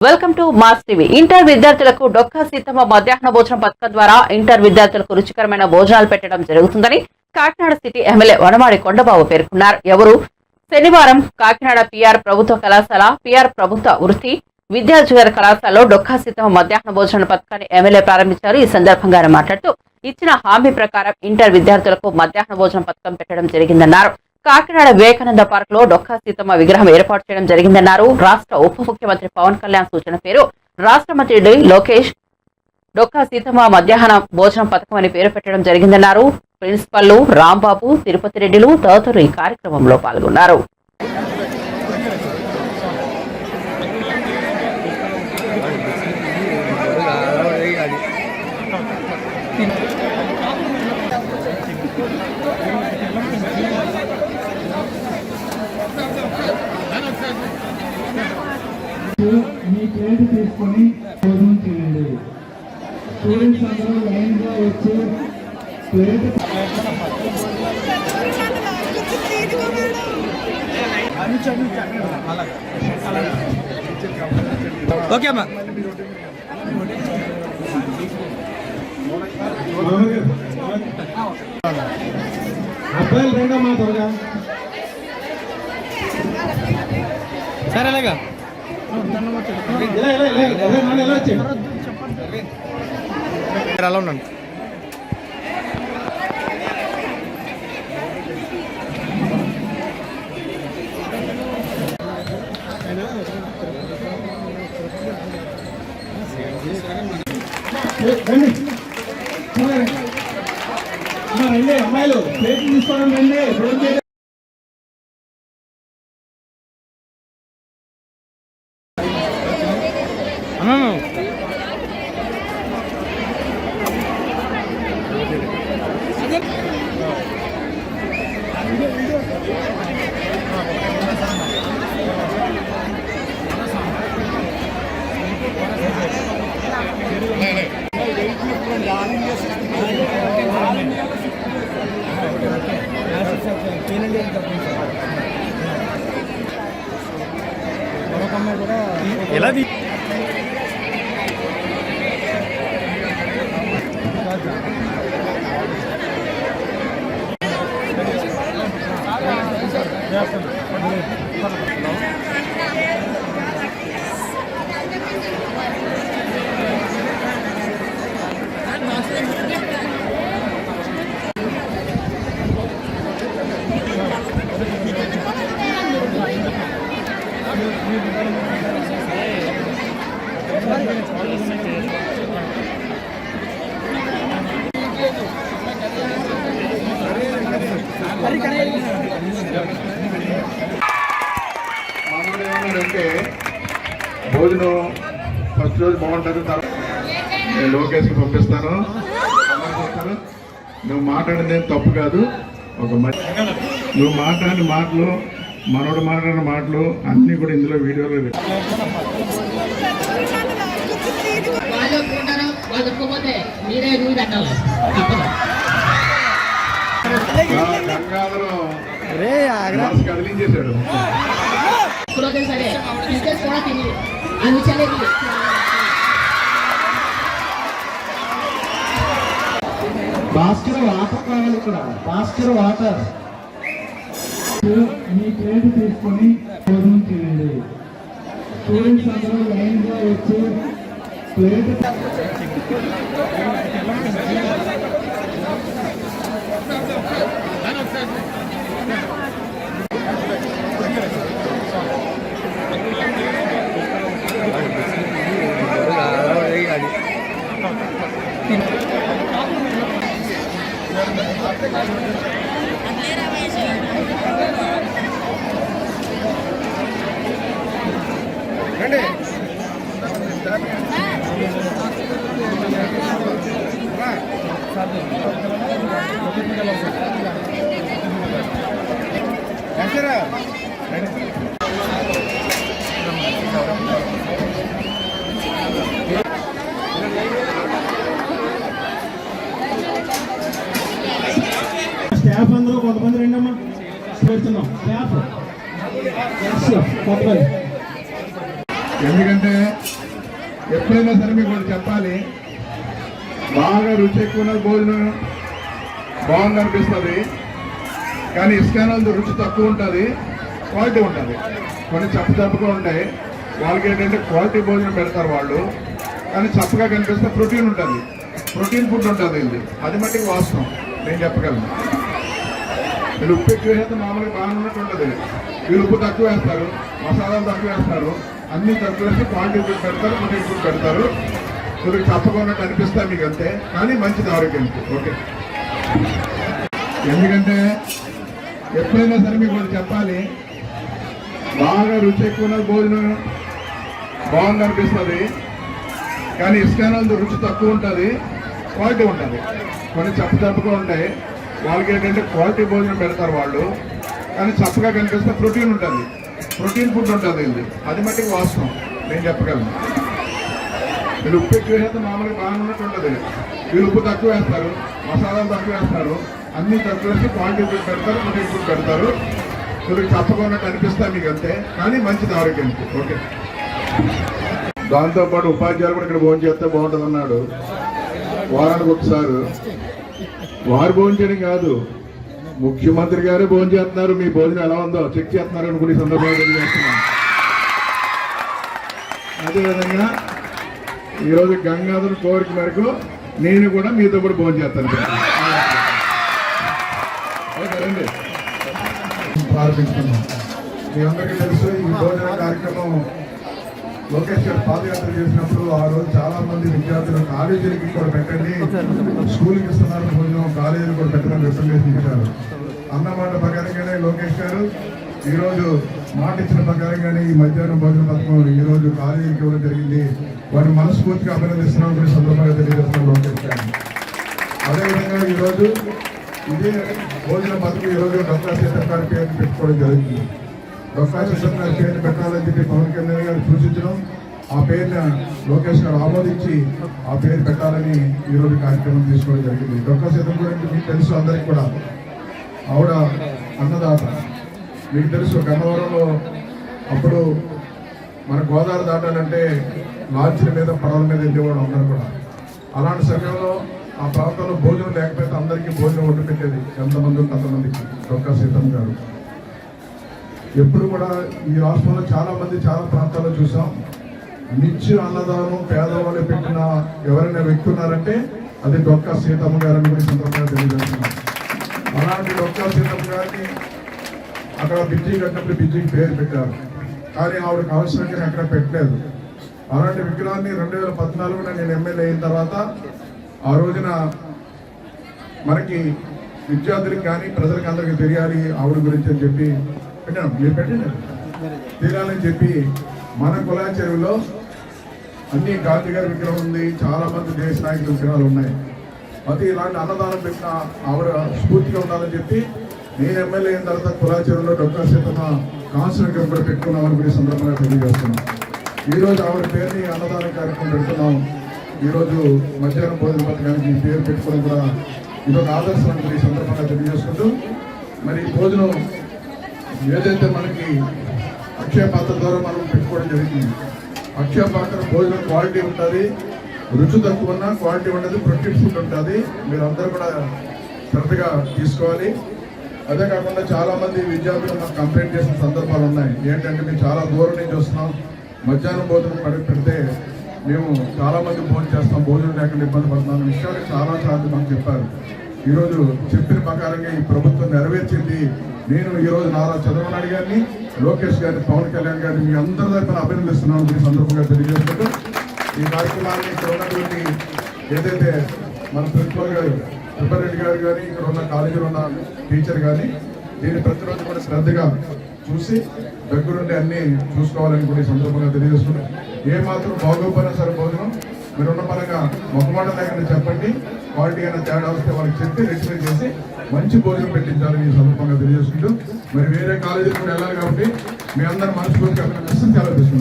Welcome to Mass TV. Inter విద్యార్థులకు డొక్కా సీతమ్మ మధ్యాహ్న భోజనం పథకం ద్వారా ఇంటర్ విద్యార్థులకు రుచికరమైన భోజనాలు పెట్టడం జరుగుతుందని కాకినాడ సిటీ ఎమ్మెల్యే వనమాడి కొండబాబు పేర్కొన్నారు. ఎవరు? శనివారం కాకినాడ పిఆర్ ప్రభుత్వ కళాశాల పిఆర్ ప్రభుత్వ వృత్తి విద్యార్థుల కళాశాలలో డొక్కా సీతమ్మ మధ్యాహ్న భోజన పథకాన్ని ఎమ్మెల్యే ప్రారంభించారు. ఈ సందర్భంగా మాట్లాడుతూ ఇచ్చిన హామీ ప్రకారం ఇంటర్ విద్యార్థులకు మధ్యాహ్న భోజన పథకం పెట్టడం జరిగిందన్నారు. కాకినాడ వివేకానంద పార్క్లో డొక్కా సీతమ్మ విగ్రహం ఏర్పాటు చేయడం జరిగిందన్నారు. రాష్ట్ర ఉప ముఖ్యమంత్రి పవన్ కళ్యాణ్ సూచన పేరు రాష్ట్ర మంత్రి లోకేష్ డొక్కా సీతమ్మ మధ్యాహ్న భోజనం పథకం అని పేరు పెట్టడం జరిగిందన్నారు. ప్రిన్సిపల్ రాంబాబు తిరుపతి రెడ్డిలు తదితరులు ఈ కార్యక్రమంలో పాల్గొన్నారు. ప్లేట్ తీసుకొని భోజనం చేయండి. స్టూడెంట్స్ అందరూ లైన్గా వచ్చి ప్లేట్ ఓకే అమ్మా. అబ్బాయిలు రండమ్మా త్వరగా. సరే అలా ఉండండి రండి. అమ్మాయిలు తీసుకోవడం రండి భోజనం చేయండి. అమ్మా ఎలా తీ- మనోడు ఏమన్నాడంటే భోజనం బాగుంటుంది. తర్వాత నేను లోకేష్కి పంపిస్తాను. నువ్వు మాట్లాడింది ఏం తప్పు కాదు. ఒక నువ్వు మాట్లాడిన మాటలు మనోడు మాట్లాడిన మాటలు అన్నీ కూడా ఇందులో వీడియోలో పెట్టు. వాళ్ళు ఒప్పుకుంటారు వాళ్ళు ఒప్పుకోకపోతే మీరే ఎదురు పెట్టాలి తప్పదు ఆ గంగాధరం రే ఆగ్రా మనసు కదిలించేశాడు ఇప్పుడైతే సరే టీచర్స్ కూడా తిని అందుచలేదు భాస్కర్ వాటర్ కావాలి ఇక్కడ. భాస్కర్ వాటర్ మీ ప్లేట్ తీసుకొని భోజనం చేయండి. స్టూడెంట్స్ అందరూ లైన్గా వచ్చి ప్లేట్ స్టాఫ్ అందరూ కొంతమంది రండమ్మా. పెడుతున్నాం. స్టాఫ్. కొంతమంది. ఎందుకంటే ఎప్పుడైనా సరే మీకు చెప్పాలి బాగా రుచి ఎక్కువ భోజనం బాగుందనిపిస్తుంది. కానీ ఇస్కానంలో రుచి తక్కువ ఉంటుంది క్వాలిటీ ఉంటుంది. కొన్ని చప్ప చప్పగా ఉంటాయి వాళ్ళకి ఏంటంటే క్వాలిటీ భోజనం పెడతారు వాళ్ళు. కానీ చప్పగా కనిపిస్తే ప్రోటీన్ ఉంటుంది. ప్రోటీన్ ఫుడ్ ఉంటుంది ఇది. అది మట్టికి వాస్తవం. నేను చెప్పగలను. వీళ్ళు ఉప్పు ఎక్కువ వేస్తే మామూలుగా బాగానే ఉన్నట్టు ఉంటుంది. వీళ్ళు ఉప్పు తక్కువ వేస్తారు మసాలాలు తక్కువ వేస్తారు అన్ని తక్కువ వేసి క్వాలిటీ ఫుడ్ పెడతారు ప్రోటీన్ ఫుడ్ పెడతారు. కొద్దిగా చప్పగా ఉన్నట్టు అనిపిస్తారు మీకు అంతే. కానీ మంచిది ఆరోగ్యానికి. ఓకే. ఎందుకంటే ఎప్పుడైనా సరే మీకు చెప్పాలి. బాగా రుచి ఎక్కువ భోజనం బాగుంది అనిపిస్తుంది. కానీ ఇస్కానంలో రుచి తక్కువ ఉంటుంది క్వాలిటీ ఉంటుంది. కొన్ని చప్ప చప్పగా ఉంటాయి. వాళ్ళకి ఏంటంటే క్వాలిటీ భోజనం పెడతారు వాళ్ళు. కానీ చప్పగా కనిపిస్తే ప్రోటీన్ ఉంటుంది. ప్రోటీన్ ఫుడ్ ఉంటుంది ఇది. అది మట్టికి వాస్తవం. నేను చెప్పగలను. ఇది ఉప్పు ఎక్కువ మామూలుగా బాగా ఉన్నట్టు ఉంటుంది. వీళ్ళు ఉప్పు తక్కువ వేస్తారు మసాలాలు తక్కువ వేస్తారు అన్ని తక్కువ వేసి క్వాలిటీ పెడతారు ప్రోటీన్ పెడతారు. కొద్దిగా చప్పగా ఉన్నట్టు అనిపిస్తాయి మీకు అంతే కానీ మంచిది ఆరోగ్యానికి. ఓకే. దాంతోపాటు ఉపాధ్యాయులు కూడా ఇక్కడ భోజనం చేస్తే బాగుంటుంది అన్నాడు. వారానికి ఒకసారి. వారు భోజనం చేయడం కాదు ముఖ్యమంత్రి గారే భోజనం చేస్తున్నారు మీ భోజనం ఎలా ఉందో చెక్ చేస్తున్నారు అనుకునే సందర్భంగా తెలియజేస్తున్నాను. అదేవిధంగా ఈరోజు గంగాధర్ కోరిక మేరకు నేను కూడా మీతో కూడా భోజనం చేస్తాను. ప్రారంభిస్తున్నాం మీ అందరికీ తెలుసు ఈ భోజన కార్యక్రమం లోకేష్ గారు పాదయాత్ర చేసినప్పుడు ఆ రోజు చాలా మంది విద్యార్థులు కాలేజీలకి కూడా పెట్టండి. స్కూల్కి ఇస్తున్నారు భోజనం కాలేజీలు కూడా పెట్టడం రిప్రజెంట్ చేశారు. అన్నమాట ప్రకారంగానే లోకేష్ గారు ఈరోజు మాట ఇచ్చిన ప్రకారంగానే ఈ మధ్యాహ్నం భోజన పథకం ఈ రోజు కాలేజీకి ఇవ్వడం జరిగింది. వారిని మనస్ఫూర్తిగా అభినందిస్తున్నాం. కొన్ని సందర్భంగా తెలియజేస్తున్నాం. చెప్పాను అదేవిధంగా ఈరోజు ఇదే భోజన పథకం ఈరోజు డాక్టర్ సీతం గారి పేరు పెట్టుకోవడం జరిగింది. డాక్టర్ సీతం గారి పేరు పెట్టాలని చెప్పి పవన్ కళ్యాణ్ గారు సూచించడం ఆ పేరును లోకేష్ గారు ఆమోదించి ఆ పేరు పెట్టాలని ఈరోజు కార్యక్రమం తీసుకోవడం జరిగింది. డాక్టర్ సీతం గురించి మీకు తెలుసు అందరికి కూడా. ఆవిడ అన్నదాత. మీకు తెలుసు గన్నవరంలో అప్పుడు మన గోదావరి దాటాలంటే లాంచ్ల మీద పడవల మీద వెళ్ళేవాడు అందరూ కూడా. అలాంటి సమయంలో ఆ ప్రాంతంలో భోజనం లేకపోతే అందరికీ భోజనం ఒడ్డు పెట్టేది ఎంతమంది ఉంటే అంతమందికి డొక్కా సీతమ్మ గారు. ఎప్పుడు కూడా ఈ రాష్ట్రంలో చాలామంది చాలా ప్రాంతాల్లో చూసాం. నిత్య అన్నదానం పేదవాళ్ళు పెట్టిన ఎవరైనా వ్యక్తి ఉన్నారంటే అది డొక్కా సీతమ్మ గారని కూడా సందర్భంగా తెలియజేస్తున్నాం అలాంటి డొక్కా సీతమ్మ గారిని అక్కడ బిజీ కట్టినప్పుడు బిజీకి పేరు పెట్టారు. కానీ ఆవిడకి అవసరంగా అక్కడ పెట్టలేదు. అలాంటి విగ్రహాన్ని రెండు వేల పద్నాలుగున నేను ఎమ్మెల్యే అయిన తర్వాత ఆ రోజున మనకి విద్యార్థులకు కానీ ప్రజలకు అందరికీ తెలియాలి ఆవిడ గురించి అని చెప్పి పెట్టాను. మీరు పెట్టండి. తెలియాలని చెప్పి మన కులా చెరువులో అన్ని గాంధీ గారి విగ్రహం ఉంది. చాలా మంది దేశ నాయకుల విగ్రహాలు ఉన్నాయి. అది ఇలాంటి అన్నదానం పెట్టిన ఆవిడ స్ఫూర్తిగా ఉండాలని చెప్పి నేను ఎమ్మెల్యే అయిన తర్వాత కులా డొక్కా డాక్టర్ సీతమ్మ కాన్సర్ కూడా పెట్టుకున్నామని కూడా ఈ సందర్భంగా తెలియజేస్తున్నాం. ఈరోజు ఆవిడ పేరుని అన్నదాన కార్యక్రమం పెడుతున్నాం. ఈరోజు మధ్యాహ్నం భోజన పథకానికి ఈ పేరు పెట్టుకోవడం కూడా ఇదొక ఆదర్శం అని ఈ సందర్భంగా తెలియజేసుకుంటూ మరి ఈ భోజనం ఏదైతే మనకి అక్షయ పాత్ర ద్వారా మనం పెట్టుకోవడం జరిగింది అక్షయ పాత్ర భోజనం క్వాలిటీ ఉంటుంది రుచి తక్కువ ఉన్నా క్వాలిటీ ఉండదు ప్రోటీన్ ఫుడ్ ఉంటుంది. మీరు అందరూ కూడా శ్రద్ధగా తీసుకోవాలి. అదే కాకుండా చాలా మంది విద్యార్థులు మాకు కంప్లైంట్ చేసిన సందర్భాలు ఉన్నాయి. ఏంటంటే మేము చాలా దూరం నుంచి వస్తున్నాం. మధ్యాహ్నం భోజనం పడి పెడితే మేము చాలా మంది భోజనం చేస్తాం. భోజనం లేకుండా ఇబ్బంది పడుతున్నాం విషయాలు చాలా సార్లు మాకు చెప్పారు. ఈరోజు చెప్పిన ప్రకారంగా ఈ ప్రభుత్వం నెరవేర్చింది. నేను ఈరోజు నారా చంద్రబాబు నాయుడు గారిని లోకేష్ గారిని పవన్ కళ్యాణ్ గారిని మీ అందరి తరఫున అభినందిస్తున్నాను. మీ సందర్భంగా తెలియజేసుకుంటూ ఈ కార్యక్రమాన్ని ఇక్కడ ఉన్నటువంటి ఏదైతే మన ప్రిన్సిపల్ గారు సుబ్బారెడ్డి గారు కానీ ఇక్కడ ఉన్న కాలేజీలో ఉన్న టీచర్ కానీ దీన్ని ప్రతిరోజు కూడా శ్రద్ధగా చూసి దగ్గరుండి అన్ని చూసుకోవాలని కూడా ఈ సందర్భంగా తెలియజేస్తున్నాం. ఏ మాత్రం బాగోపోయినా సరే భోజనం మీరున్న పరంగా మొహమాట దగ్గర చెప్పండి. క్వాలిటీ అయినా తేడా వస్తే వాళ్ళకి చెప్పి రెక్టిఫై చేసి మంచి భోజనం పెట్టించాలని ఈ సందర్భంగా తెలియజేసుకుంటూ మరి వేరే కాలేజీలు కూడా వెళ్ళాలి కాబట్టి మీ అందరూ మనస్ఫూర్తిగా సెలవు తీసుకుంటాం